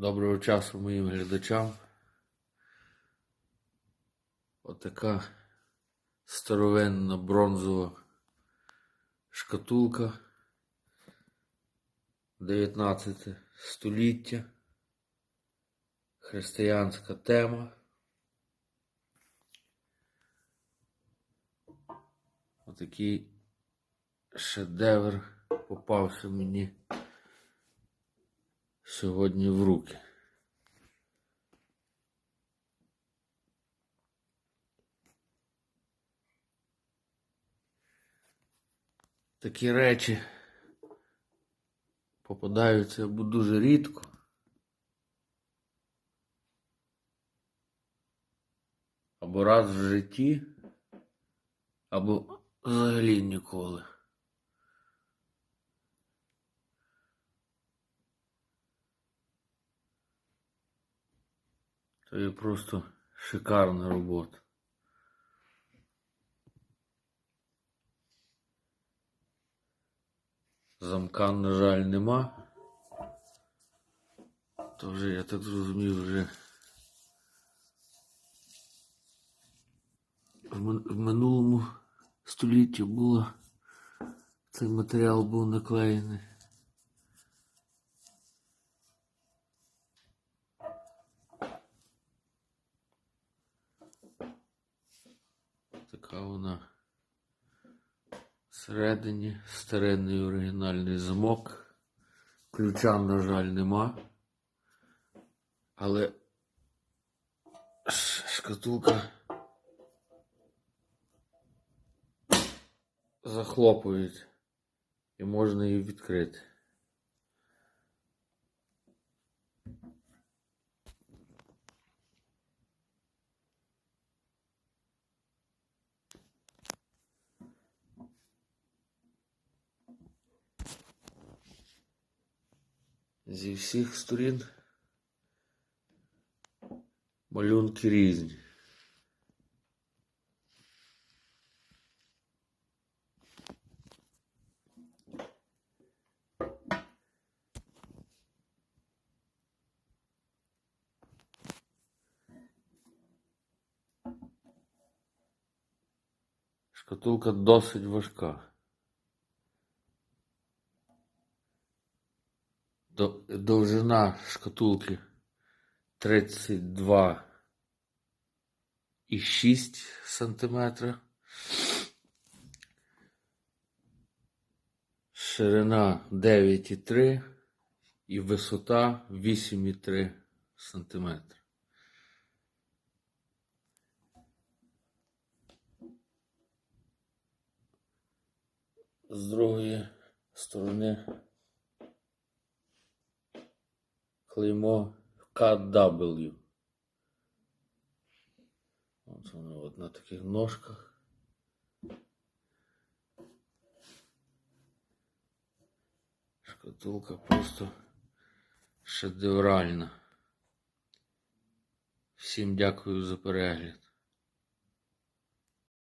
Доброго часу моїм глядачам. Отака старовинна бронзова шкатулка 19 століття. Християнська тема. Отакий шедевр попався мені сьогодні в руки. Такі речі попадаються дуже рідко. Або раз в житті, або взагалі ніколи. Це є просто шикарна робота. Замка, на жаль, нема. То вже, я так зрозумів, вже в минулому столітті було цей матеріал був наклеєний. Така вона всередині старинний оригінальний замок. Ключа, на жаль, нема. Але шкатулка захлопують і можна її відкрити. Зі всіх сторін малюнки різні. Шкатулка досить важка. Довжина шкатулки 32,6 сантиметра. Ширина 9,3 і висота 8,3 сантиметра. З другої сторони клеймо KW. От воно от на таких ножках. Шкатулка просто шедевральна. Всім дякую за перегляд.